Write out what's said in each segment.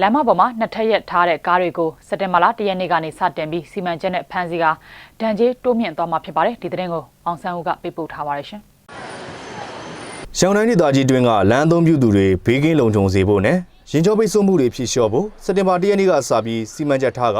လမ်းမပေါ်မှာနှစ်ထပ်ရက်ထားတဲ့ကားတွေကိုစက်တင်ဘာလ၁ရက်နေ့ကနေစတင်ပြီးစီမံချက်နဲ့ဖမ်းဆီးကဒဏ်ကြေးတိုးမြင့်သွားမှာဖြစ်ပါတယ်ဒီသတင်းကိုအောင်ဆန်းဦးကပေးပို့ထားပါတယ်ရှင်ရှောင်းတိုင်းဒေသကြီးတွင်ကလမ်းအသုံးပြုသူတွေဘေးကင်းလုံခြုံစေဖို့နဲ့ရင်ကျောပိတ်ဆို့မှုတွေဖြစ်လျှော့ဖို့စက်တင်ဘာ၁ရက်နေ့ကစပြီးစီမံချက်ထားက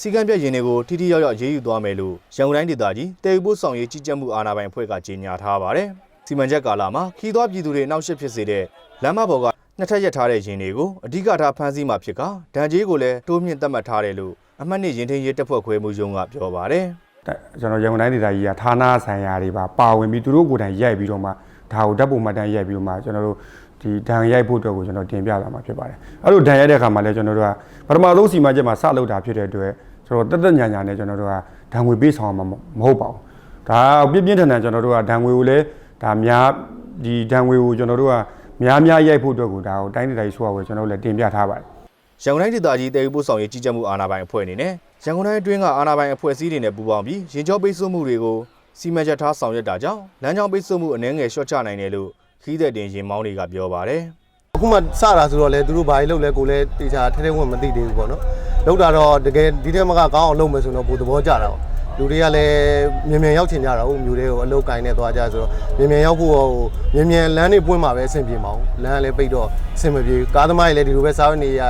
စီကံပြတ်ရင်တွေကိုထိထိရောက်ရောက်ရေးယူသွားမယ်လို့ရန်ကုန်တိုင်းဒေသကြီးတည်ယူပို့ဆောင်ရေးကြီးကြပ်မှုအာဏာပိုင်အဖွဲ့ကကြေညာထားပါတယ်။စီမံချက်ကာလမှာခီးသွွားပြည်သူတွေနောက်ရှစ်ဖြစ်စေတဲ့လမ်းမပေါ်ကနှစ်ထပ်ရက်ထားတဲ့ရင်တွေကိုအဓိကထားဖမ်းဆီးမှာဖြစ်ကဒဏ်ကြေးကိုလည်းတိုးမြင့်သတ်မှတ်ထားတယ်လို့အမှတ်နှစ်ရင်ထင်းရေးတပ်ဖွဲ့ခွဲမှုရုံးကပြောပါတယ်။ဒါကျွန်တော်ရန်ကုန်တိုင်းဒေသကြီးကဌာနဆိုင်ရာတွေပါပါဝင်ပြီးသူတို့ကိုယ်တိုင်ရိုက်ပြီးတော့မှဒါကိုဓာတ်ပုံမှတ်တမ်းရိုက်ပြီးတော့မှကျွန်တော်တို့ဒီဒဏ်ရိုက်ဖို့အတွက်ကိုကျွန်တော်တင်ပြလာမှာဖြစ်ပါတယ်အဲ့လိုဒဏ်ရိုက်တဲ့အခါမှာလည်းကျွန်တော်တို့ကပထမဆုံးစီမံချက်မှာစလုပ်တာဖြစ်တဲ့အတွက်ကျွန်တော်တက်တက်ညာညာနဲ့ကျွန်တော်တို့ကဒဏ်ငွေပေးဆောင်မှာမဟုတ်ပါဘူးဒါပြင်းပြင်းထန်ထန်ကျွန်တော်တို့ကဒဏ်ငွေကိုလည်းဒါများဒီဒဏ်ငွေကိုကျွန်တော်တို့က များများရိုက်ဖို့အတွက်ကိုဒါကိုတိုင်းဒေသကြီးဆိုရကိုကျွန်တော်တို့လည်းတင်ပြထားပါတယ်ရန်ကုန်တိုင်းဒေသကြီးတည်ယူပို့ဆောင်ရေးကြီးကြပ်မှုအာဏာပိုင်အဖွဲ့အနေနဲ့ရန်ကုန်တိုင်းအတွင်းကအာဏာပိုင်အဖွဲ့အစည်းတွေနဲ့ပူးပေါင်းပြီးရင်ကျောပိတ်ဆို့မှုတွေကိုစီမံချက်ထားဆောင်ရွက်တာကြောင့်လမ်းကြောင်းပိတ်ဆို့မှုအနည်းငယ်လျှော့ချနိုင်တယ်လို့ခီးတဲ့တင်ရင်မောင်းတွေကပြောပါတယ်အခုမှစတာဆိုတော့လေသူတို့ဘာကြီးလုပ်လဲကိုလည်းတေချာထဲထဲဝင်မသိသေးဘူးပေါ့နော်လောက်တာတော့တကယ်ဒီထဲမှာကကောင်းအောင်လုပ်မယ်ဆိုတော့ပိုသဘောကျတာပေါ့ လူတွေကလည်းမြန်မြန်ရောက်ချင်ကြတာဟုတ်မျိုးတွေကိုအလုတ်ကိုင်းနဲ့သွားကြဆိုတော့မြန်မြန်ရောက်ဖို့ဟိုမြန်မြန်လမ်းတွေပွင့်မှာပဲအဆင်ပြေမအောင်လမ်းကလည်းပိတ်တော့အဆင်မပြေဘူးကားသမားတွေလည်းဒီလိုပဲစားနေရ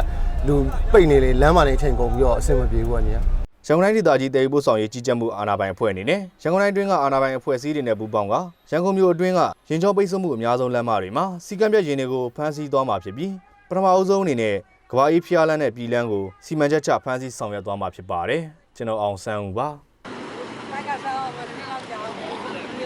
လူပိတ်နေလေလမ်းမှာနေအချိန်ကုန်ပြီးတော့အဆင်မပြေဘူးကနေရန်ကုန်တိုင်းဒေသကြီးတည်ယူပို့ဆောင်ရေးကြီးကြပ်မှုအာဏာပိုင်အဖွဲ့အနေနဲ့ရန်ကုန်တိုင်းအတွင်းကအာဏာပိုင်အဖွဲ့အစည်းတွေနဲ့ပူးပေါင်းကရန်ကုန်မြို့အတွင်းကရင်ကျောပိတ်ဆို့မှုအများဆုံးလမ်းမတွေမှာစီကံပြတ်ရင်တွေကိုဖမ်းဆီးသွားမှာဖြစ်ပြီးပထမအဦးဆုံးအနေနဲ့ကဘာအေးဖျားလန်းနဲ့ပြည်လန်းကိုစီမံချက်ချဖမ်းဆီးဆောင်ရွက်သွားမှာဖြစ်ပါတယ်ကျွန်တော်အောင်ဆန်းဦးပါ Selamat.